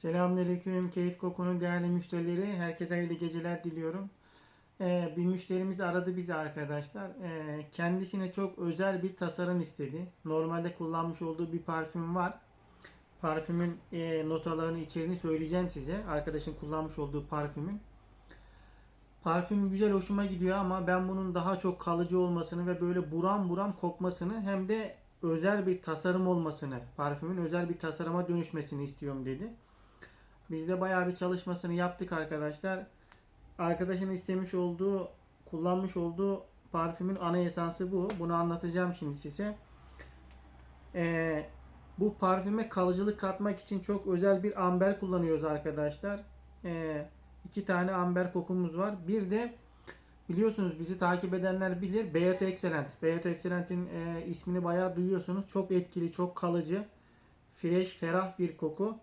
Selamünaleyküm. Keyif Koku'nun değerli müşterileri. Herkese hayırlı geceler diliyorum. Ee, bir müşterimiz aradı bizi arkadaşlar. Ee, kendisine çok özel bir tasarım istedi. Normalde kullanmış olduğu bir parfüm var. Parfümün e, notalarını, içeriğini söyleyeceğim size. Arkadaşın kullanmış olduğu parfümün. Parfüm güzel hoşuma gidiyor ama ben bunun daha çok kalıcı olmasını ve böyle buram buram kokmasını hem de özel bir tasarım olmasını, parfümün özel bir tasarıma dönüşmesini istiyorum dedi. Biz de bayağı bir çalışmasını yaptık arkadaşlar. Arkadaşın istemiş olduğu, kullanmış olduğu parfümün ana esansı bu. Bunu anlatacağım şimdi size. Ee, bu parfüme kalıcılık katmak için çok özel bir amber kullanıyoruz arkadaşlar. Ee, iki tane amber kokumuz var. Bir de biliyorsunuz bizi takip edenler bilir. Beato Excellent. Beato Excellent'in e, ismini bayağı duyuyorsunuz. Çok etkili, çok kalıcı. Fresh, ferah bir koku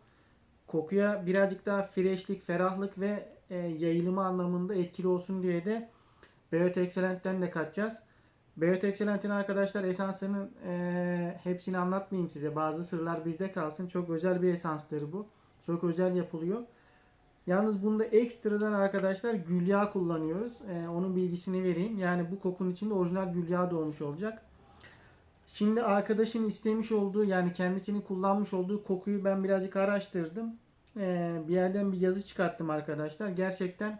kokuya birazcık daha freshlik, ferahlık ve e, yayılımı anlamında etkili olsun diye de Beot Excellent'ten de katacağız. Beot Excellent'in arkadaşlar esansının e, hepsini anlatmayayım size. Bazı sırlar bizde kalsın. Çok özel bir esanstır bu. Çok özel yapılıyor. Yalnız bunda ekstradan arkadaşlar gül yağı kullanıyoruz. E, onun bilgisini vereyim. Yani bu kokunun içinde orijinal gül yağı da olmuş olacak. Şimdi arkadaşın istemiş olduğu yani kendisinin kullanmış olduğu kokuyu ben birazcık araştırdım. Ee, bir yerden bir yazı çıkarttım arkadaşlar. Gerçekten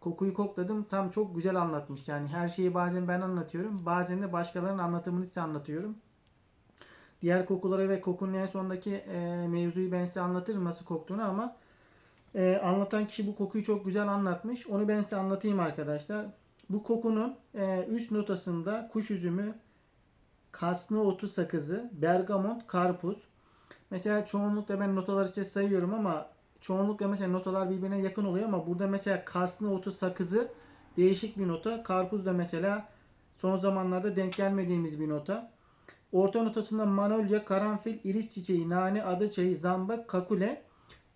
kokuyu kokladım. Tam çok güzel anlatmış. Yani her şeyi bazen ben anlatıyorum. Bazen de başkalarının anlatımını size anlatıyorum. Diğer kokuları ve kokunun en sondaki e, mevzuyu ben size anlatırım nasıl koktuğunu ama e, anlatan kişi bu kokuyu çok güzel anlatmış. Onu ben size anlatayım arkadaşlar. Bu kokunun e, üst notasında kuş üzümü, kaslı otu sakızı, bergamot, karpuz. Mesela çoğunlukla ben notaları size sayıyorum ama çoğunlukla mesela notalar birbirine yakın oluyor ama burada mesela kaslı otu sakızı değişik bir nota. Karpuz da mesela son zamanlarda denk gelmediğimiz bir nota. Orta notasında manolya, karanfil, iris çiçeği, nane, adı çayı, zambak, kakule.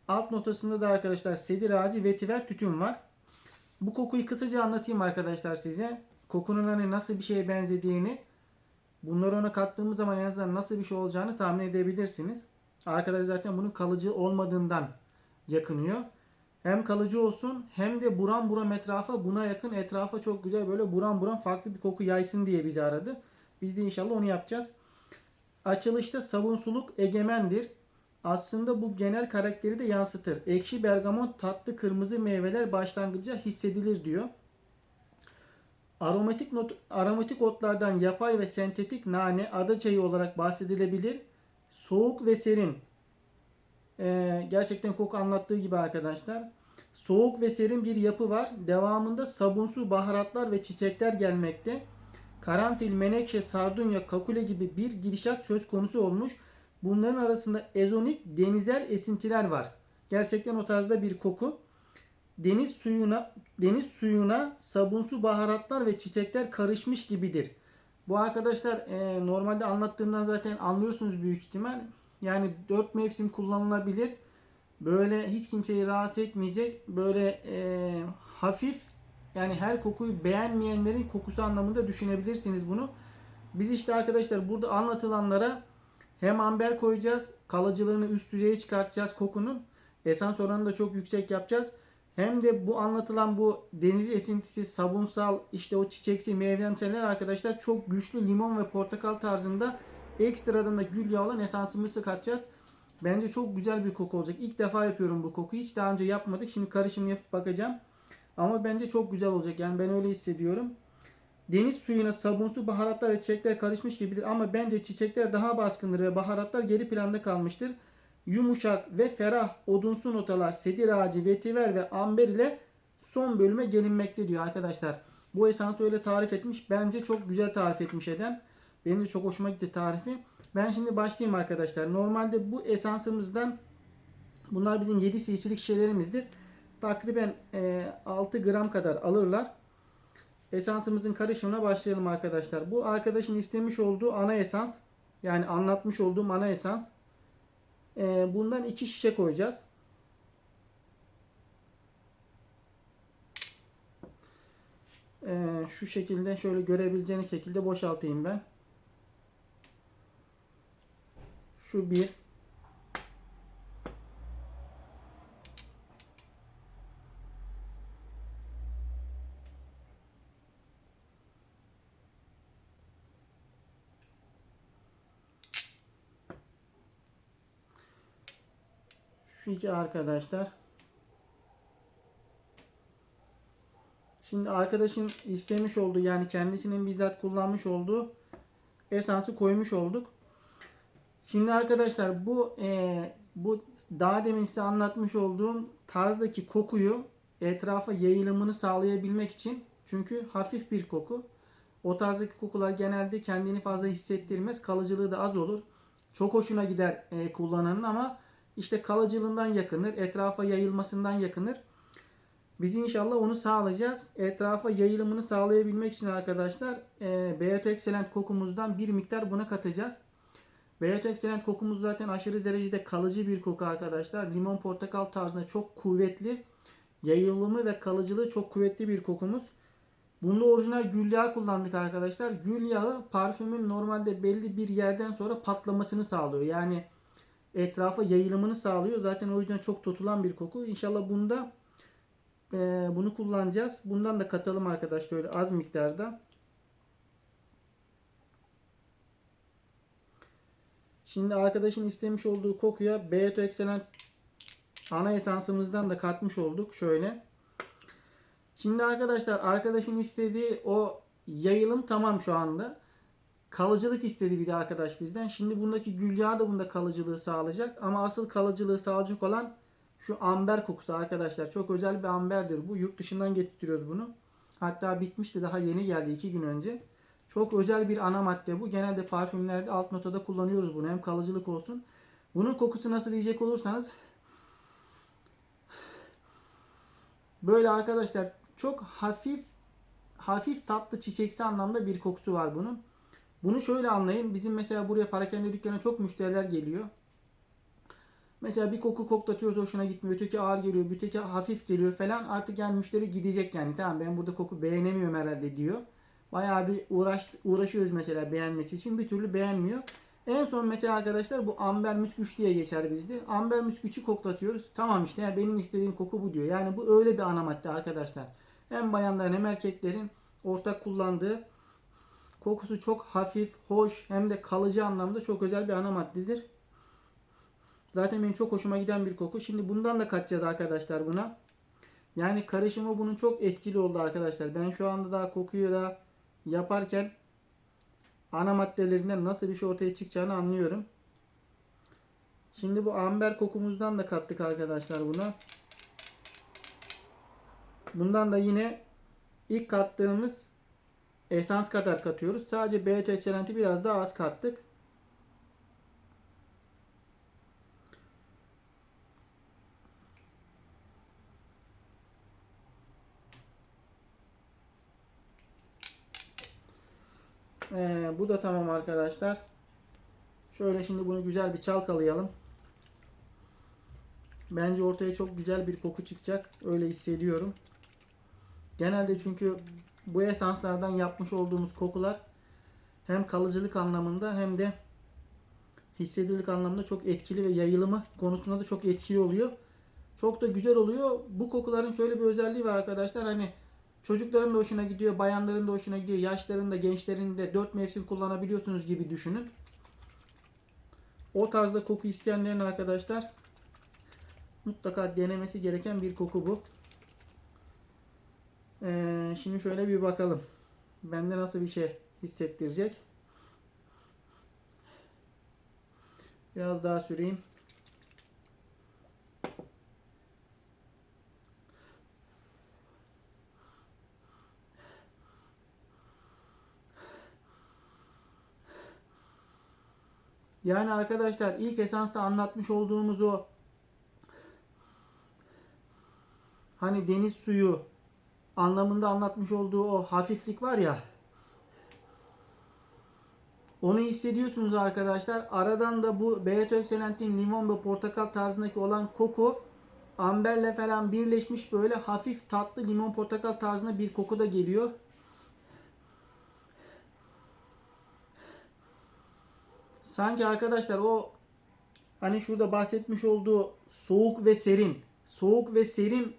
Alt notasında da arkadaşlar sedir ağacı, vetiver, tütün var. Bu kokuyu kısaca anlatayım arkadaşlar size. Kokunun hani nasıl bir şeye benzediğini Bunları ona kattığımız zaman en azından nasıl bir şey olacağını tahmin edebilirsiniz. Arkadaş zaten bunun kalıcı olmadığından yakınıyor. Hem kalıcı olsun hem de buram buram etrafa buna yakın etrafa çok güzel böyle buram buram farklı bir koku yaysın diye bizi aradı. Biz de inşallah onu yapacağız. Açılışta savunsuluk egemendir. Aslında bu genel karakteri de yansıtır. Ekşi bergamot tatlı kırmızı meyveler başlangıçta hissedilir diyor. Aromatik not, aromatik otlardan yapay ve sentetik nane ada çayı olarak bahsedilebilir. Soğuk ve serin. Ee, gerçekten koku anlattığı gibi arkadaşlar. Soğuk ve serin bir yapı var. Devamında sabunsu baharatlar ve çiçekler gelmekte. Karanfil, menekşe, sardunya, kakule gibi bir gidişat söz konusu olmuş. Bunların arasında ezonik, denizel esintiler var. Gerçekten o tarzda bir koku deniz suyuna deniz suyuna sabunsu baharatlar ve çiçekler karışmış gibidir. Bu arkadaşlar e, normalde anlattığımdan zaten anlıyorsunuz büyük ihtimal. Yani dört mevsim kullanılabilir. Böyle hiç kimseyi rahatsız etmeyecek. Böyle e, hafif yani her kokuyu beğenmeyenlerin kokusu anlamında düşünebilirsiniz bunu. Biz işte arkadaşlar burada anlatılanlara hem amber koyacağız. Kalıcılığını üst düzeye çıkartacağız kokunun. Esans oranını da çok yüksek yapacağız. Hem de bu anlatılan bu deniz esintisi, sabunsal, işte o çiçeksi meyvemseller arkadaşlar çok güçlü limon ve portakal tarzında ekstradan da gül yağı olan esansımızı katacağız. Bence çok güzel bir koku olacak. İlk defa yapıyorum bu kokuyu. Hiç daha önce yapmadık. Şimdi karışım yapıp bakacağım. Ama bence çok güzel olacak. Yani ben öyle hissediyorum. Deniz suyuna sabunsu baharatlar ve çiçekler karışmış gibidir. Ama bence çiçekler daha baskındır ve baharatlar geri planda kalmıştır yumuşak ve ferah odunsu notalar sedir ağacı, vetiver ve amber ile son bölüme gelinmekte diyor arkadaşlar. Bu esansı öyle tarif etmiş. Bence çok güzel tarif etmiş Eden. Benim de çok hoşuma gitti tarifi. Ben şimdi başlayayım arkadaşlar. Normalde bu esansımızdan bunlar bizim 7 cc'lik şişelerimizdir. Takriben e, 6 gram kadar alırlar. Esansımızın karışımına başlayalım arkadaşlar. Bu arkadaşın istemiş olduğu ana esans. Yani anlatmış olduğum ana esans. Ee, bundan iki şişe koyacağız. Ee, şu şekilde şöyle görebileceğiniz şekilde boşaltayım ben. Şu bir. Şu iki arkadaşlar. Şimdi arkadaşın istemiş olduğu yani kendisinin bizzat kullanmış olduğu esansı koymuş olduk. Şimdi arkadaşlar bu e, bu daha demin size anlatmış olduğum tarzdaki kokuyu etrafa yayılımını sağlayabilmek için çünkü hafif bir koku. O tarzdaki kokular genelde kendini fazla hissettirmez. Kalıcılığı da az olur. Çok hoşuna gider e, kullananın ama işte kalıcılığından yakınır. Etrafa yayılmasından yakınır. Biz inşallah onu sağlayacağız. Etrafa yayılımını sağlayabilmek için arkadaşlar e, Beato kokumuzdan bir miktar buna katacağız. Beato kokumuz zaten aşırı derecede kalıcı bir koku arkadaşlar. Limon portakal tarzında çok kuvvetli. Yayılımı ve kalıcılığı çok kuvvetli bir kokumuz. Bunda orijinal gül yağı kullandık arkadaşlar. Gül yağı parfümün normalde belli bir yerden sonra patlamasını sağlıyor. Yani etrafa yayılımını sağlıyor. Zaten o yüzden çok tutulan bir koku. İnşallah bunda e, bunu kullanacağız. Bundan da katalım arkadaşlar öyle az miktarda. Şimdi arkadaşın istemiş olduğu kokuya Beato Excellent ana esansımızdan da katmış olduk. Şöyle. Şimdi arkadaşlar arkadaşın istediği o yayılım tamam şu anda. Kalıcılık istedi bir de arkadaş bizden. Şimdi bundaki gül yağı da bunda kalıcılığı sağlayacak. Ama asıl kalıcılığı sağlayacak olan şu amber kokusu arkadaşlar. Çok özel bir amberdir bu. Yurt dışından getirtiyoruz bunu. Hatta bitmişti daha yeni geldi 2 gün önce. Çok özel bir ana madde bu. Genelde parfümlerde alt notada kullanıyoruz bunu. Hem kalıcılık olsun. Bunun kokusu nasıl diyecek olursanız böyle arkadaşlar çok hafif hafif tatlı çiçeksi anlamda bir kokusu var bunun. Bunu şöyle anlayın. Bizim mesela buraya parakende dükkana çok müşteriler geliyor. Mesela bir koku koklatıyoruz hoşuna gitmiyor. Öteki ağır geliyor. Öteki hafif geliyor falan. Artık yani müşteri gidecek yani. Tamam ben burada koku beğenemiyorum herhalde diyor. Bayağı bir uğraş, uğraşıyoruz mesela beğenmesi için. Bir türlü beğenmiyor. En son mesela arkadaşlar bu amber müsküç diye geçer bizde. Amber müsküçü koklatıyoruz. Tamam işte ya benim istediğim koku bu diyor. Yani bu öyle bir ana madde arkadaşlar. Hem bayanların hem erkeklerin ortak kullandığı kokusu çok hafif, hoş hem de kalıcı anlamda çok özel bir ana maddedir. Zaten benim çok hoşuma giden bir koku. Şimdi bundan da katacağız arkadaşlar buna. Yani karışımı bunun çok etkili oldu arkadaşlar. Ben şu anda daha kokuyu da yaparken ana maddelerinden nasıl bir şey ortaya çıkacağını anlıyorum. Şimdi bu amber kokumuzdan da kattık arkadaşlar buna. Bundan da yine ilk kattığımız esans kadar katıyoruz. Sadece Beato Excellent'i biraz daha az kattık. Ee, bu da tamam arkadaşlar. Şöyle şimdi bunu güzel bir çalkalayalım. Bence ortaya çok güzel bir koku çıkacak. Öyle hissediyorum. Genelde çünkü bu esanslardan yapmış olduğumuz kokular hem kalıcılık anlamında hem de hissedilik anlamında çok etkili ve yayılımı konusunda da çok etkili oluyor. Çok da güzel oluyor. Bu kokuların şöyle bir özelliği var arkadaşlar. Hani çocukların da hoşuna gidiyor, bayanların da hoşuna gidiyor, yaşların da gençlerin de 4 mevsim kullanabiliyorsunuz gibi düşünün. O tarzda koku isteyenlerin arkadaşlar mutlaka denemesi gereken bir koku bu. Ee, şimdi şöyle bir bakalım. Bende nasıl bir şey hissettirecek. Biraz daha süreyim. Yani arkadaşlar ilk esansta anlatmış olduğumuz o hani deniz suyu anlamında anlatmış olduğu o hafiflik var ya onu hissediyorsunuz arkadaşlar. Aradan da bu Beato Excellent'in limon ve portakal tarzındaki olan koku amberle falan birleşmiş böyle hafif tatlı limon portakal tarzında bir koku da geliyor. Sanki arkadaşlar o hani şurada bahsetmiş olduğu soğuk ve serin, soğuk ve serin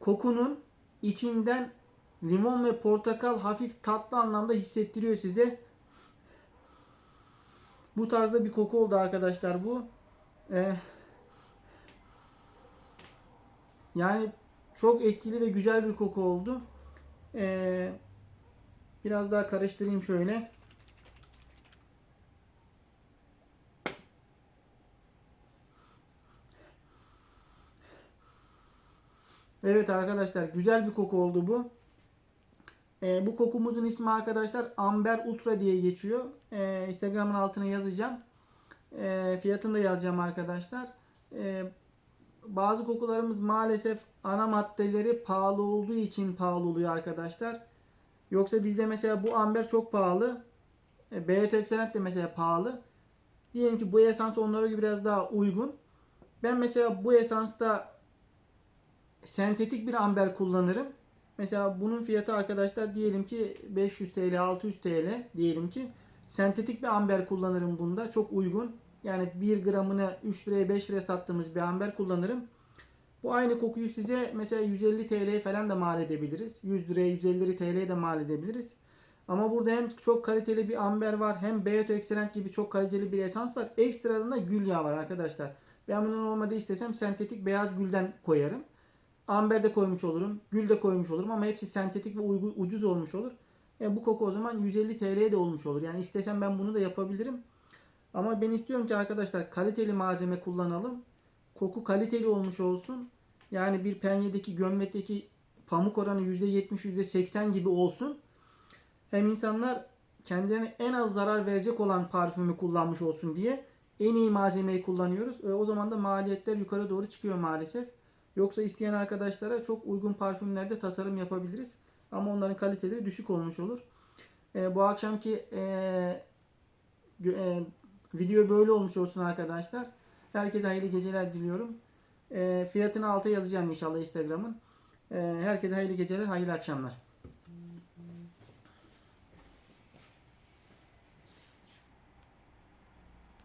kokunun içinden limon ve portakal hafif tatlı anlamda hissettiriyor size. Bu tarzda bir koku oldu arkadaşlar bu. Ee, Yani çok etkili ve güzel bir koku oldu. Ee, biraz daha karıştırayım şöyle. Evet arkadaşlar güzel bir koku oldu bu. Ee, bu kokumuzun ismi arkadaşlar Amber Ultra diye geçiyor. Ee, Instagram'ın altına yazacağım. Ee, fiyatını da yazacağım arkadaşlar. Ee, bazı kokularımız maalesef ana maddeleri pahalı olduğu için pahalı oluyor arkadaşlar. Yoksa bizde mesela bu amber çok pahalı. E, Beyot Excellent de mesela pahalı. Diyelim ki bu esans onlara göre biraz daha uygun. Ben mesela bu esansta sentetik bir amber kullanırım. Mesela bunun fiyatı arkadaşlar diyelim ki 500 TL, 600 TL diyelim ki. Sentetik bir amber kullanırım bunda. Çok uygun. Yani 1 gramını 3 liraya 5 liraya sattığımız bir amber kullanırım. Bu aynı kokuyu size mesela 150 TL'ye falan da mal edebiliriz. 100 liraya 150 TL'ye de mal edebiliriz. Ama burada hem çok kaliteli bir amber var hem Beyot Excellent gibi çok kaliteli bir esans var. Ekstradan da gül yağı var arkadaşlar. Ben bunu normalde istesem sentetik beyaz gülden koyarım. Amber de koymuş olurum. Gül de koymuş olurum ama hepsi sentetik ve uygu- ucuz olmuş olur. E bu koku o zaman 150 TL'ye de olmuş olur. Yani istesem ben bunu da yapabilirim. Ama ben istiyorum ki arkadaşlar kaliteli malzeme kullanalım. Koku kaliteli olmuş olsun. Yani bir penyedeki gömlekteki pamuk oranı %70 %80 gibi olsun. Hem insanlar kendilerine en az zarar verecek olan parfümü kullanmış olsun diye en iyi malzemeyi kullanıyoruz. Ve o zaman da maliyetler yukarı doğru çıkıyor maalesef. Yoksa isteyen arkadaşlara çok uygun parfümlerde tasarım yapabiliriz. Ama onların kaliteleri düşük olmuş olur. E, bu akşamki e, e, video böyle olmuş olsun arkadaşlar. Herkese hayırlı geceler diliyorum. E, fiyatını alta yazacağım inşallah Instagram'ın. E, herkese hayırlı geceler, hayırlı akşamlar.